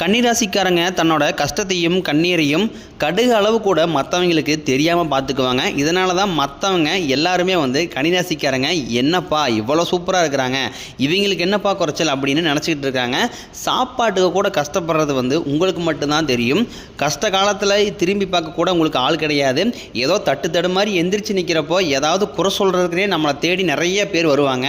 கன்னிராசிக்காரங்க தன்னோட கஷ்டத்தையும் கண்ணீரையும் கடுகு அளவு கூட மற்றவங்களுக்கு தெரியாமல் பார்த்துக்குவாங்க இதனால தான் மற்றவங்க எல்லாருமே வந்து கன்னிராசிக்காரங்க என்னப்பா இவ்வளோ சூப்பராக இருக்கிறாங்க. இவங்களுக்கு என்னப்பா குறைச்சல்? அப்படின்னு நினச்சிக்கிட்டு இருக்காங்க. சாப்பாட்டுக்கு கூட கஷ்டப்படுறது வந்து உங்களுக்கு மட்டும்தான் தெரியும். கஷ்ட காலத்தில் திரும்பி பார்க்க கூட உங்களுக்கு ஆள் கிடையாது. ஏதோ தட்டு தடு மாதிரி எந்திரிச்சு நிற்கிறப்போ ஏதாவது குறை சொல்கிறதுக்குனே நம்மளை தேடி நிறைய பேர் வருவாங்க.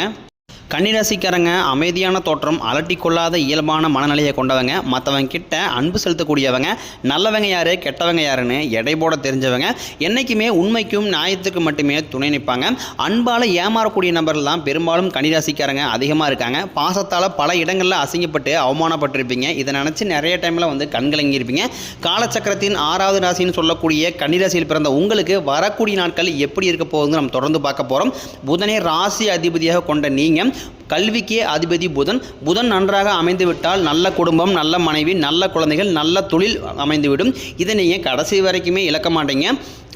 கன்னிராசிக்காரங்க அமைதியான தோற்றம் அலட்டி கொள்ளாத இயல்பான மனநிலையை கொண்டவங்க. மற்றவங்க கிட்ட அன்பு செலுத்தக்கூடியவங்க. நல்லவங்க யாரு கெட்டவங்க யாருன்னு எடை போட தெரிஞ்சவங்க. என்றைக்குமே உண்மைக்கும் நியாயத்துக்கு மட்டுமே துணை நிற்பாங்க. அன்பால் ஏமாறக்கூடிய நபர்கள் தான் பெரும்பாலும் கன்னிராசிக்காரங்க அதிகமாக இருக்காங்க. பாசத்தால் பல இடங்களில் அசிங்கப்பட்டு அவமானப்பட்டிருப்பீங்க. இதை நினச்சி நிறைய டைமில் வந்து கண்கலங்கியிருப்பீங்க காலச்சக்கரத்தின் ஆறாவது ராசின்னு சொல்லக்கூடிய கன்னிராசியில் பிறந்த உங்களுக்கு வரக்கூடிய நாட்கள் எப்படி இருக்க போகுதுன்னு நம்ம தொடர்ந்து பார்க்க போகிறோம் புதனே ராசி அதிபதியாக கொண்ட நீங்கள் கல்விக்கே அதிபதி புதன். புதன் நன்றாக அமைந்துவிட்டால் நல்ல குடும்பம் நல்ல மனைவி நல்ல குழந்தைகள் நல்ல தொழில் அமைந்துவிடும். இதை நீங்கள் கடைசி வரைக்குமே இழக்க மாட்டீங்க.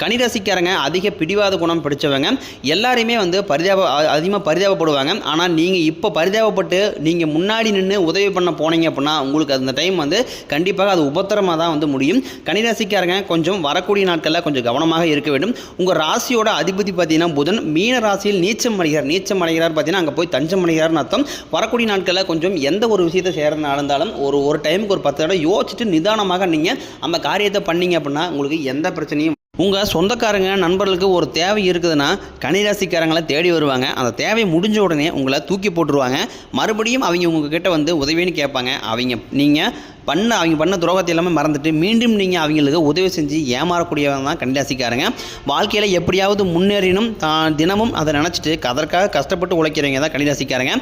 கனிராசிக்காரங்க அதிக பிடிவாத குணம் பிடிச்சவங்க. எல்லாரையுமே வந்து பரிதாப அதிகமாக பரிதாபப்படுவாங்க. ஆனால் நீங்கள் இப்போ பரிதாபப்பட்டு நீங்கள் முன்னாடி நின்று உதவி பண்ண போனீங்க அப்படின்னா உங்களுக்கு அந்த டைம் வந்து கண்டிப்பாக அது உபத்திரமாக தான் வந்து முடியும். கனிராசிக்காரங்க கொஞ்சம் வரக்கூடிய நாட்களில் கொஞ்சம் கவனமாக இருக்க வேண்டும். உங்கள் ராசியோட அதிபதி பார்த்தீங்கன்னா புதன் மீன ராசியில் நீச்சம் அடைகிறார். நீச்சம் அடைகிறார் பார்த்தீங்கன்னா அங்கே போய் தஞ்சம் அடைகிறார்னு அர்த்தம். வரக்கூடிய நாட்களில் கொஞ்சம் எந்த ஒரு விஷயத்தை செய்கிறதுனா இருந்தாலும் ஒரு ஒரு டைமுக்கு ஒரு பத்து தடவை யோசிச்சுட்டு நிதானமாக நீங்கள் அந்த காரியத்தை பண்ணீங்க அப்படின்னா உங்களுக்கு எந்த பிரச்சனையும் உங்கள் சொந்தக்காரங்க நண்பர்களுக்கு ஒரு தேவை இருக்குதுன்னா கனிராசிக்காரங்களை தேடி வருவாங்க. அந்த தேவை முடிஞ்ச உடனே உங்களை தூக்கி போட்டுருவாங்க. மறுபடியும் அவங்க உங்ககிட்ட வந்து உதவின்னு கேட்பாங்க. அவங்க நீங்கள் பண்ண அவங்க பண்ண துரோகத்தை எல்லாமே மறந்துட்டு மீண்டும் நீங்கள் அவங்களுக்கு உதவி செஞ்சு ஏமாறக்கூடியவங்க தான் கன்னிராசிக்காரங்க. வாழ்க்கையில் எப்படியாவது முன்னேறினும் தான் தினமும் அதை நினச்சிட்டு அதற்காக கஷ்டப்பட்டு உழைக்கிறவங்க தான் கன்னிராசிக்காரங்க.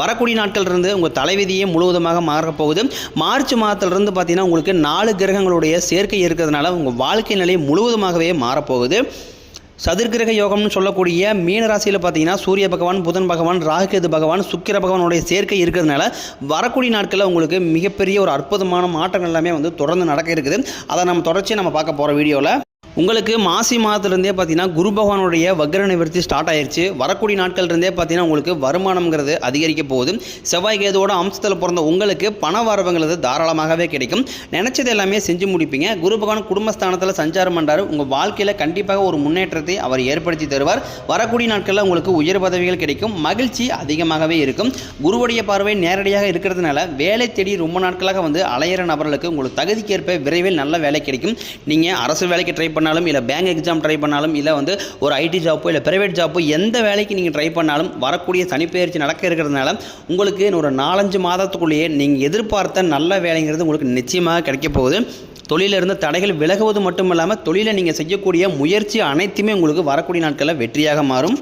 வரக்கூடிய நாட்கள் இருந்து உங்கள் தலைவிதியே முழுவதுமாக மாறப்போகுது மார்ச் மாதத்திலிருந்து பார்த்தீங்கன்னா உங்களுக்கு நாலு கிரகங்களுடைய சேர்க்கை இருக்கிறதுனால உங்கள் வாழ்க்கை நிலை முழுவதுமாகவே மாறப்போகுது சதுர்கிரக யோகம்னு சொல்லக்கூடிய மீன ராசியில் பார்த்தீங்கன்னா சூரிய பகவான் புதன் பகவான் ராகுகேது பகவான் சுக்கிர பகவானுடைய சேர்க்கை இருக்கிறதுனால வரக்கூடிய நாட்களில் உங்களுக்கு மிகப்பெரிய ஒரு அற்புதமான மாற்றங்கள் எல்லாமே வந்து தொடர்ந்து நடக்க இருக்குது. அதை நம்ம தொடர்ச்சியாக நம்ம பார்க்க போகிற வீடியோவில் உங்களுக்கு மாசி மாதத்துலேருந்தே பார்த்தீங்கன்னா குரு பகவானுடைய வக்ர நிவர்த்தி ஸ்டார்ட் ஆயிருச்சு. வரக்கூடிய நாட்கள் இருந்தே பார்த்தீங்கன்னா உங்களுக்கு வருமானம்ங்கிறது அதிகரிக்க போகுது. செவ்வாய் கேதுவோட அம்சத்தில் பிறந்த உங்களுக்கு பண வரவுங்கிறது தாராளமாகவே கிடைக்கும். நினச்சது எல்லாமே செஞ்சு முடிப்பீங்க. குரு பகவான் குடும்பஸ்தானத்தில் சஞ்சாரம் பண்ணுறாரு உங்கள் வாழ்க்கையில் கண்டிப்பாக ஒரு முன்னேற்றத்தை அவர் ஏற்படுத்தி தருவார். வரக்கூடிய நாட்களில் உங்களுக்கு உயர் பதவிகள் கிடைக்கும். மகிழ்ச்சி அதிகமாகவே இருக்கும். குருவுடைய பார்வை நேரடியாக இருக்கிறதுனால வேலை தேடி ரொம்ப நாட்களாக வந்து அலையிற நபர்களுக்கு உங்களுக்கு தகுதிக்கேற்ப விரைவில் நல்ல வேலை கிடைக்கும். நீங்கள் அரசு வேலைக்கு ட்ரை பண்ணாலும் இல்லை பேங்க் எக்ஸாம் ட்ரை பண்ணாலும் இல்லை வந்து ஒரு ஐடி ஜாப்போ இல்லை ப்ரைவேட் ஜாப்போ எந்த வேலைக்கு நீங்கள் ட்ரை பண்ணாலும் வரக்கூடிய சனிப்பெயர்ச்சி நடக்க இருக்கிறதுனால உங்களுக்கு ஒரு நாலஞ்சு மாதத்துக்குள்ளேயே நீங்கள் எதிர்பார்த்த நல்ல வேலைங்கிறது உங்களுக்கு நிச்சயமாக கிடைக்க போகுது. தொழிலிருந்து தடைகள் விலகுவது மட்டும் இல்லாமல் தொழிலை நீங்கள் செய்யக்கூடிய முயற்சி அனைத்துமே உங்களுக்கு வரக்கூடிய நாட்களில் வெற்றியாக மாறும்.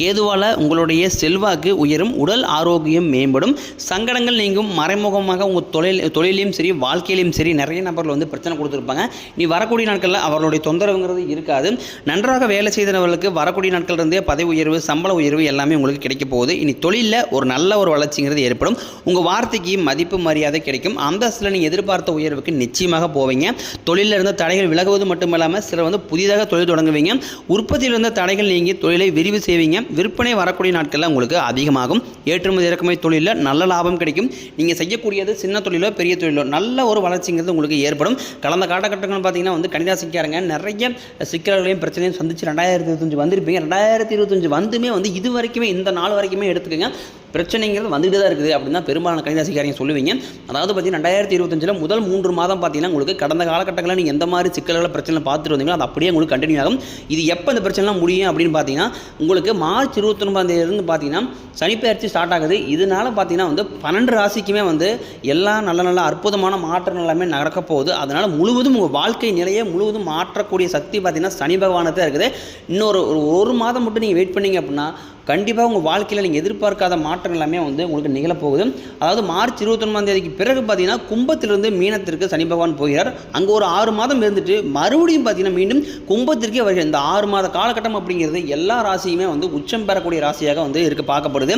கேதுவால் உங்களுடைய செல்வாக்கு உயரும் உடல் ஆரோக்கியம் மேம்படும். சங்கடங்கள் நீங்கும் மறைமுகமாக உங்கள் தொழில் தொழிலையும் சரி வாழ்க்கையிலையும் சரி நிறைய நபர்கள் வந்து பிரச்சனை கொடுத்துருப்பாங்க. நீ வரக்கூடிய நாட்களில் அவர்களுடைய தொந்தரவுங்கிறது இருக்காது. நன்றாக வேலை செய்தவர்களுக்கு வரக்கூடிய நாட்கள் இருந்தே பதவி உயர்வு சம்பள உயர்வு எல்லாமே உங்களுக்கு கிடைக்க போகுது. இனி தொழிலில் ஒரு நல்ல ஒரு வளர்ச்சிங்கிறது ஏற்படும். உங்கள் வார்த்தைக்கு மதிப்பு மரியாதை கிடைக்கும். அந்தஸ்தில் நீங்கள் எதிர்பார்த்த உயர்வுக்கு நிச்சயமாக போவீங்க. தொழிலில் இருந்த தடைகள் விலகுவது மட்டும் இல்லாமல் சிலர் வந்து புதிதாக தொழில் தொடங்குவீங்க. உற்பத்தியில் இருந்த தடைகள் நீங்கி தொழிலை விரிவு செய்வீங்க. விற்பனை வரக்கூடிய நாட்களில் உங்களுக்கு அதிகமாகும். ஏற்றுமதி இறக்குமதி தொழிலில் நல்ல லாபம் கிடைக்கும். நீங்கள் செய்யக்கூடியது சின்ன தொழிலோ பெரிய தொழிலோ நல்ல ஒரு வளர்ச்சிங்கிறது உங்களுக்கு ஏற்படும். கடந்த காலகட்டங்கள் பார்த்தீங்கன்னா வந்து கணிதாசிக்காரங்க நிறைய சிக்கல்களையும் பிரச்சனையும் சந்திச்சு ரெண்டாயிரத்தி இருபத்தஞ்சு வந்திருப்பீங்க. ரெண்டாயிரத்தி இருபத்தஞ்சு வந்துமே வந்து இது வரைக்குமே இந்த நாள் வரைக்குமே எடுத்துக்கோங்க. பிரச்சனைங்கிறது வந்துட்டு தான் இருக்குது அப்படின்னு தான் பெரும்பாலான கணிதாசிக்காரங்க சொல்லுவீங்க. அதாவது பார்த்தீங்கன்னா ரெண்டாயிரத்தி இருபத்தஞ்சில் முதல் மூன்று மாதம் பார்த்தீங்கன்னா உங்களுக்கு கடந்த காலகட்டங்களில் நீங்கள் எந்த மாதிரி சிக்கல்களை பிரச்சனை பார்த்துட்டு வந்தீங்களோ அது அப்படியே உங்களுக்கு கண்டினியூ ஆகும். இது எப்போ இந்த பிரச்சனைலாம் முடியும் அப்படின்னு பார்த்தீங்கன்னா உங்களுக்கு மார்ச் இருபத்தொன்பதாம் தேதியிலிருந்து பார்த்தீங்கன்னா சனிப்பெயர்ச்சி ஸ்டார்ட் ஆகுது. இதனால பார்த்தீங்கன்னா வந்து பன்னெண்டு ராசிக்குமே வந்து எல்லா நல்ல நல்ல அற்புதமான மாற்றங்கள் எல்லாமே நடக்க போகுது. அதனால் முழுவதும் உங்கள் வாழ்க்கை நிலையை முழுவதும் மாற்றக்கூடிய சக்தி பார்த்தீங்கன்னா சனி பகவானத்தை இருக்குது. இன்னொரு ஒரு மாதம் மட்டும் நீங்கள் வெயிட் பண்ணீங்க அப்படின்னா கண்டிப்பாக உங்கள் வாழ்க்கையில் நீங்கள் எதிர்பார்க்காத மாற்றம் எல்லாமே வந்து உங்களுக்கு நிகழப்போகுது அதாவது மார்ச் இருபத்தொன்பதாம் தேதிக்கு பிறகு பார்த்தீங்கன்னா கும்பத்திலிருந்து மீனத்திற்கு சனி பகவான் போகிறார். அங்கே ஒரு ஆறு மாதம் இருந்துட்டு மறுபடியும் பார்த்தீங்கன்னா மீண்டும் கும்பத்திற்கே வருகிற இந்த ஆறு மாத காலகட்டம் அப்படிங்கிறது எல்லா ராசியுமே வந்து உச்சம் பெறக்கூடிய ராசியாக வந்து இருக்க பார்க்கப்படுது.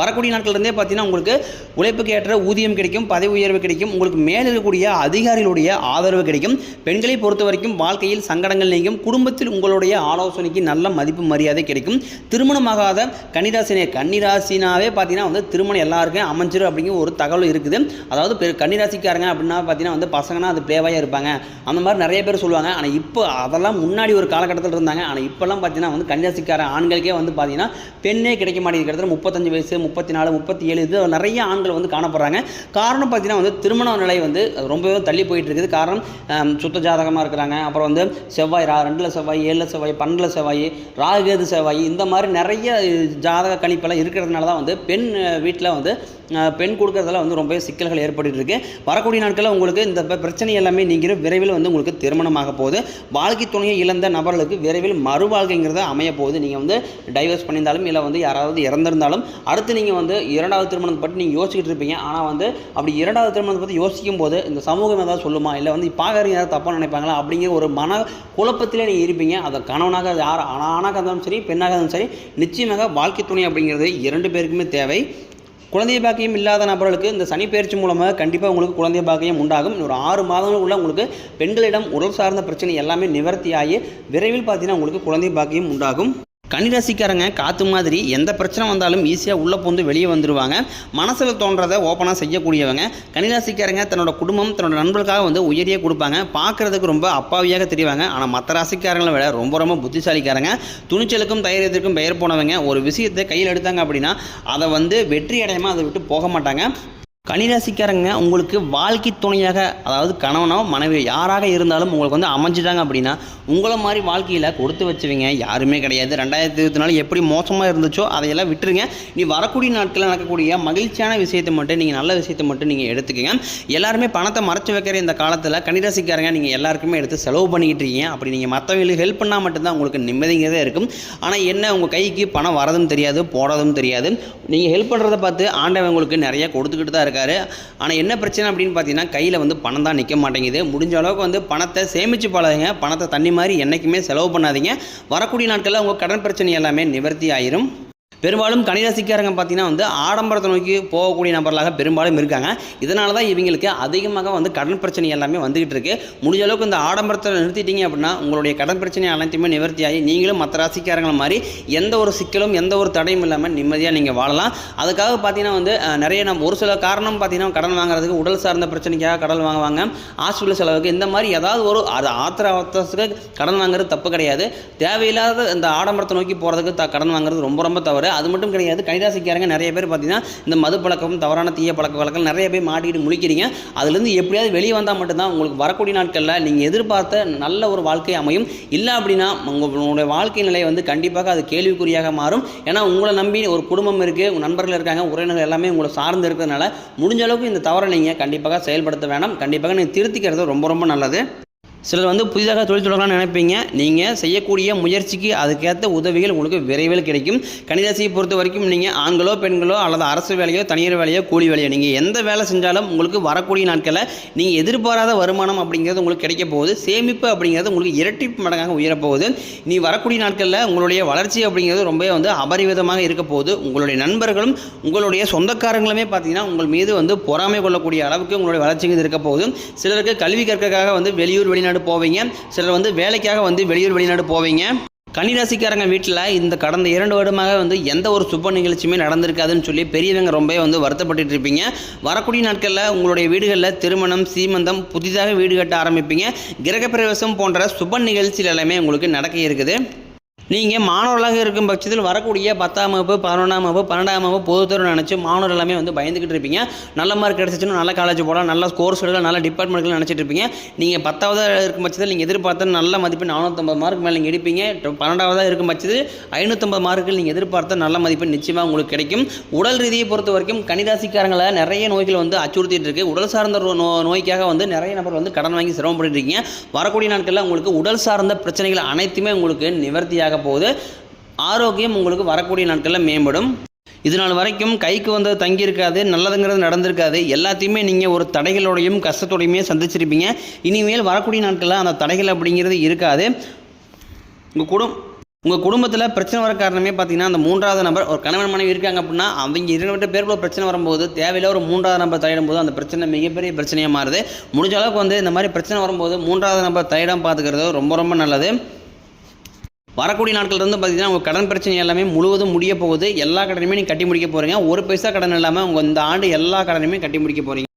வரக்கூடிய நாட்கள் பார்த்தீங்கன்னா உங்களுக்கு உழைப்புக்கு ஏற்ற ஊதியம் கிடைக்கும் பதவி உயர்வு கிடைக்கும் உங்களுக்கு மேல் இருக்கக்கூடிய அதிகாரிகளுடைய ஆதரவு கிடைக்கும். பெண்களை பொறுத்த வரைக்கும் வாழ்க்கையில் சங்கடங்கள் நீங்கும். குடும்பத்தில் உங்களுடைய ஆலோசனைக்கு நல்ல மதிப்பு மரியாதை கிடைக்கும். திருமணமாகாத கன்னிராசினே கன்னிராசினாவே பார்த்தீங்கன்னா வந்து திருமணம் எல்லாருக்கும் அமைஞ்சிரும் அப்படிங்கிற ஒரு தகவல் இருக்குது. அதாவது பெரு கன்னிராசிக்காரங்க அப்படின்னா பார்த்தீங்கன்னா வந்து பசங்கன்னா அது பிளேவாக இருப்பாங்க. அந்த மாதிரி நிறைய பேர் சொல்லுவாங்க. ஆனால் இப்போ அதெல்லாம் முன்னாடி ஒரு காலகட்டத்தில் இருந்தாங்க. ஆனால் இப்போல்லாம் பார்த்தீங்கன்னா வந்து கன்னிராசிக்கார ஆண்களுக்கே வந்து பார்த்தீங்கன்னா பெண்ணே கிடைக்க மாட்டேங்குது. முப்பத்தஞ்சு வயசு முப்பத்தி நாலு முப்பத்தி ஏழு இது நிறைய ஆண்கள் வந்து காணப்படுறாங்க. காரணம் பார்த்தீங்கன்னா வந்து திருமண நிலை வந்து ரொம்பவே தள்ளி போயிட்டு இருக்குது. காரணம் சுத்த ஜாதகமாக இருக்கிறாங்க. அப்புறம் வந்து செவ்வாய் ரா ரெண்டில் செவ்வாய் ஏழில் செவ்வாய் பன்னெண்டில் செவ்வாய் ராகுகேது செவ்வாய் இந்த மாதிரி நிறைய ஜாதக கணிப்பெல்லாம் இருக்கிறதுனால தான் வந்து பெண் வீட்டில் வந்து பெண் கொடுக்கறதுல வந்து ரொம்பவே சிக்கல்கள் ஏற்பட்டு இருக்கு. வரக்கூடிய நாட்களில் உங்களுக்கு இந்த பிரச்சனை எல்லாமே நீங்கிற விரைவில் வந்து உங்களுக்கு திருமணமாக போகுது. வாழ்க்கை துணையை இழந்த நபர்களுக்கு விரைவில் மறுவாழ்க்கைங்கிறத அமைய போகுது. நீங்கள் வந்து டைவர்ஸ் பண்ணியிருந்தாலும் இல்லை வந்து யாராவது இறந்திருந்தாலும் அடுத்து நீங்கள் வந்து இரண்டாவது திருமணத்தை பற்றி நீங்கள் யோசிச்சுட்டு இருப்பீங்க. ஆனால் வந்து அப்படி இரண்டாவது திருமணத்தை பற்றி யோசிக்கும் போது இந்த சமூகம் ஏதாவது சொல்லுமா? இல்லை வந்து பார்க்குறீங்க ஏதாவது தப்பாக நினைப்பாங்களா? அப்படிங்கிற ஒரு மன குழப்பத்திலே நீங்கள் இருப்பீங்க. அதை கணவனாக யார் ஆணாக இருந்தாலும் சரி பெண்ணாக இருந்தாலும் சரி நிச்சயமாக வாழ்க்கை துணை அப்படிங்கிறது இரண்டு பேருக்குமே தேவை. குழந்தை பாக்கியம் இல்லாத நபர்களுக்கு இந்த சனி பயிற்சி மூலமாக கண்டிப்பாக உங்களுக்கு குழந்தை பாக்கியம் உண்டாகும். ஒரு ஆறு மாதங்களுக்குள்ள உங்களுக்கு பெண்களிடம் உடல் சார்ந்த பிரச்சனை எல்லாமே நிவர்த்தியாகி விரைவில் பார்த்தீங்கன்னா உங்களுக்கு குழந்தை பாக்கியம் உண்டாகும். கன்னிராசிக்காரங்க காற்று மாதிரி எந்த பிரச்சனை வந்தாலும் ஈஸியாக உள்ளே போந்து வெளியே வந்துடுவாங்க மனசில் தோன்றதை ஓப்பனாக செய்யக்கூடியவங்க. கன்னிராசிக்காரங்க தன்னோட குடும்பம் தன்னோட நண்பர்களுக்காக வந்து உயரிய கொடுப்பாங்க. பார்க்குறதுக்கு ரொம்ப அப்பாவியாக தெரிவாங்க. ஆனால் மற்ற ராசிக்காரங்களை விட ரொம்ப ரொம்ப புத்திசாலிக்காரங்க. துணிச்சலுக்கும் தைரியத்திற்கும் பெயர் போனவங்க ஒரு விஷயத்தை கையில் எடுத்தாங்க அப்படின்னா அதை வந்து வெற்றி அடையாமல் அதை விட்டு போக மாட்டாங்க. கனிராசிக்காரங்க உங்களுக்கு வாழ்க்கை துணையாக அதாவது கணவனோ மனைவி யாராக இருந்தாலும் உங்களுக்கு வந்து அமைஞ்சிட்டாங்க அப்படின்னா உங்களை மாதிரி வாழ்க்கையில் கொடுத்து வச்சுவீங்க யாருமே கிடையாது. ரெண்டாயிரத்தி இருபத்தி நாலு எப்படி மோசமாக இருந்துச்சோ அதையெல்லாம் விட்டுருங்க. நீ வரக்கூடிய நாட்களில் நடக்கக்கூடிய மகிழ்ச்சியான விஷயத்தை மட்டும் நீங்கள் நல்ல விஷயத்தை மட்டும் நீங்கள் எடுத்துக்கங்க. எல்லாருமே பணத்தை மறைச்சு வைக்கிற இந்த காலத்தில் கனிராசிக்காரங்க நீங்கள் எல்லாருக்குமே எடுத்து செலவு பண்ணிக்கிட்டு இருக்கீங்க. அப்படி நீங்கள் மற்றவங்களுக்கு ஹெல்ப் பண்ணால் மட்டும்தான் உங்களுக்கு நிம்மதிங்கிறதே இருக்கும். ஆனால் என்ன உங்கள் கைக்கு பணம் வரதும் தெரியாது போடுறதும் தெரியாது. நீங்கள் ஹெல்ப் பண்ணுறத பார்த்து ஆண்டவன் உங்களுக்கு நிறைய கொடுத்துக்கிட்டு தான் இருக்காரு. ஆனால் என்ன பிரச்சனை அப்படின்னு பார்த்தீங்கன்னா கையில் வந்து பணம் தான் நிற்க மாட்டேங்குது. முடிஞ்ச அளவுக்கு வந்து பணத்தை சேமித்து பழகுங்க. பணத்தை தண்ணி மாதிரி என்றைக்குமே செலவு பண்ணாதீங்க. வரக்கூடிய நாட்களில் உங்கள் கடன் பிரச்சனை எல்லாமே நிவர்த்தி ஆயிரும். பெரும்பாலும் கணிராசிக்காரங்க பார்த்தீங்கன்னா வந்து ஆடம்பரத்தை நோக்கி போகக்கூடிய நபர்களாக பெரும்பாலும் இருக்காங்க. இதனால தான் இவங்களுக்கு அதிகமாக வந்து கடன் பிரச்சனை எல்லாமே வந்துகிட்டு இருக்கு. முடிஞ்ச அளவுக்கு இந்த ஆடம்பரத்தை நிறுத்திட்டீங்க அப்படின்னா உங்களுடைய கடன் பிரச்சனை அனைத்துமே நிவர்த்தியாகி நீங்களும் மற்ற ராசிக்காரங்களை மாதிரி எந்த ஒரு சிக்கலும் எந்த ஒரு தடையும் இல்லாமல் நிம்மதியாக நீங்கள் வாழலாம். அதுக்காக பார்த்தீங்கன்னா வந்து நிறைய நம்ம ஒரு சில காரணம் பார்த்தீங்கன்னா கடன் வாங்குறதுக்கு உடல் சார்ந்த பிரச்சனைக்காக கடன் வாங்குவாங்க. ஹாஸ்பிட்டல் செலவுக்கு இந்த மாதிரி ஏதாவது ஒரு அது ஆத்திர அவசரத்துக்கு கடன் வாங்குறது தப்பு கிடையாது. தேவையில்லாத இந்த ஆடம்பரத்தை நோக்கி போகிறதுக்கு த கடன் வாங்குறது ரொம்ப ரொம்ப தவறு. அது மட்டும் கிடையாது கைராசிக்காரங்க நிறைய பேர் பார்த்தீங்கன்னா இந்த மது பழக்கம் தவறான தீய பழக்க வழக்கம் நிறைய பேர் மாட்டிக்கிட்டு முழிக்கிறீங்க. அதுலேருந்து எப்படியாவது வெளியே வந்தால் மட்டும்தான் உங்களுக்கு வரக்கூடிய நாட்களில் நீங்கள் எதிர்பார்த்த நல்ல ஒரு வாழ்க்கை அமையும். இல்லை அப்படின்னா உங்களுடைய வாழ்க்கை நிலை வந்து கண்டிப்பாக அது கேள்விக்குறியாக மாறும். ஏன்னா உங்களை நம்பி ஒரு குடும்பம் இருக்குது உங்கள் நண்பர்கள் இருக்காங்க உறவினர்கள் எல்லாமே உங்களை சார்ந்து இருக்கிறதுனால முடிஞ்ச அளவுக்கு இந்த தவறை நீங்கள் கண்டிப்பாக செயல்படுத்த வேண்டாம் கண்டிப்பாக நீங்கள் திருத்திக்கிறது ரொம்ப ரொம்ப நல்லது. சிலர் வந்து புதிதாக தொழில் தொடங்கலாம்னு நினைப்பீங்க. நீங்கள் செய்யக்கூடிய முயற்சிக்கு அதுக்கேற்ற உதவிகள் உங்களுக்கு விரைவில் கிடைக்கும். கணிதசியை பொறுத்த வரைக்கும் நீங்கள் ஆண்களோ பெண்களோ அல்லது அரசு வேலையோ தனியார் வேலையோ கூலி வேலையோ நீங்கள் எந்த வேலை செஞ்சாலும் உங்களுக்கு வரக்கூடிய நாட்களில் நீங்கள் எதிர்பாராத வருமானம் அப்படிங்கிறது உங்களுக்கு கிடைக்க போகுது. சேமிப்பு அப்படிங்கிறது உங்களுக்கு இரட்டிப்பு மடங்காக உயரப்போகுது. நீ வரக்கூடிய நாட்களில் உங்களுடைய வளர்ச்சி அப்படிங்கிறது ரொம்பவே வந்து அபரிவிதமாக இருக்க போகுது. உங்களுடைய நண்பர்களும் உங்களுடைய சொந்தக்காரங்களுமே பார்த்தீங்கன்னா உங்கள் மீது வந்து பொறாமை கொள்ளக்கூடிய அளவுக்கு உங்களுடைய வளர்ச்சிங்கிறது இருக்க போகுது. சிலருக்கு கல்வி கற்கக்காக வந்து வெளியூர் வெளிநாடு போவீங்க. சிலர் வந்து வேலைக்காக வந்து வெளியூர் வெளிநாடு போவீங்க. கன்னிராசிக்காரங்க வீட்டில் இந்த கடந்த இரண்டு வருடமாக வந்து எந்த ஒரு சுப நிகழ்ச்சியுமே நடந்திருக்காதுன்னு சொல்லி பெரியவங்க ரொம்பவே வந்து வருத்தப்பட்டுட்டு இருப்பீங்க. வரக்கூடிய நாட்களில் உங்களுடைய வீடுகளில் திருமணம் சீமந்தம் புதிதாக வீடு கட்ட ஆரம்பிப்பீங்க. கிரகப்பிரவேசம் போன்ற சுப நிகழ்ச்சிகள் எல்லாமே உங்களுக்கு நடக்க இருக்குது. நீங்கள் மாணவர்களாக இருக்கும் பட்சத்தில் வரக்கூடிய பத்தாம் வகுப்பு பதினொன்றாம் வகுப்பு பன்னெண்டாம் வகுப்பு பொதுத்தேர்வு நினச்சி மாணவர்கள் எல்லாமே வந்து பயந்துக்கிட்டு இருப்பீங்க. நல்ல மார்க் கிடச்சிச்சுன்னா நல்ல காலேஜ் போகலாம் நல்ல கோர்ஸ் எடுக்கலாம் நல்ல டிபார்ட்மெண்ட்கள் நினச்சிட்டு இருப்பீங்க. நீங்கள் பத்தாவதாக இருக்கும் பட்சத்தில் நீங்கள் எதிர்பார்த்த நல்ல மதிப்பு நானூற்றம்பது மார்க் மேலே நீங்கள் எடுப்பீங்க. பன்னெண்டாவதாக இருக்கும் பட்சத்தில் ஐநூற்றம்பது மார்க்கில் நீங்கள் எதிர்பார்த்த நல்ல மதிப்பு நிச்சயமாக உங்களுக்கு கிடைக்கும். உடல் ரீதியை பொறுத்த வரைக்கும் கணிதாசிக்காரங்களை நிறைய நோய்கள் வந்து அச்சுறுத்திட்டு இருக்கு. உடல் சார்ந்த நோ- நோய்க்காக வந்து நிறைய நபர் வந்து கடன் வாங்கி சிரமப்பட்டு இருக்கீங்க. வரக்கூடிய நாட்களில் உங்களுக்கு உடல் சார்ந்த பிரச்சனைகள் அனைத்துமே உங்களுக்கு நிவர்த்தியாக போகுது ஆரோக்கியம் உங்களுக்கு வரக்கூடிய நாட்களில் மேம்படும். இது நாள் வரைக்கும் கைக்கு வந்தது தங்கியிருக்காது நல்லதுங்கிறது நடந்திருக்காது. எல்லாத்தையுமே நீங்கள் ஒரு தடைகளோடையும் கஷ்டத்தோடையுமே சந்திச்சிருப்பீங்க. இனிமேல் வரக்கூடிய நாட்களில் அந்த தடைகள் அப்படிங்கிறது இருக்காது. உங்கள் குடும் உங்கள் குடும்பத்தில் பிரச்சனை வர காரணமே பார்த்தீங்கன்னா அந்த மூன்றாவது நபர் ஒரு கணவன் மனைவி இருக்காங்க அப்படின்னா அவங்க இரண்டு பேருக்குள்ள பிரச்சனை வரும்போது தேவையில்ல ஒரு மூன்றாவது நபர் தலையிடும் போது அந்த பிரச்சனை மிகப்பெரிய பிரச்சனையாக மாறுது. முடிஞ்ச அளவுக்கு வந்து இந்த மாதிரி பிரச்சனை வரும்போது மூன்றாவது நபர் தலையிடம் பார்த்துக்கிறது ரொம்ப ரொம்ப நல்லது. வரக்கூடிய நாட்கள் இருந்து பார்த்தீங்கன்னா உங்கள் கடன் பிரச்சனை எல்லாமே முழுவதும் முடிய போகுது. எல்லா கடனையுமே நீங்கள் கட்டி முடிக்க போகிறீங்க ஒரு பைசா கடன் இல்லாமல் உங்கள் இந்த ஆண்டு எல்லா கடனையுமே கட்டி முடிக்க போகிறீங்க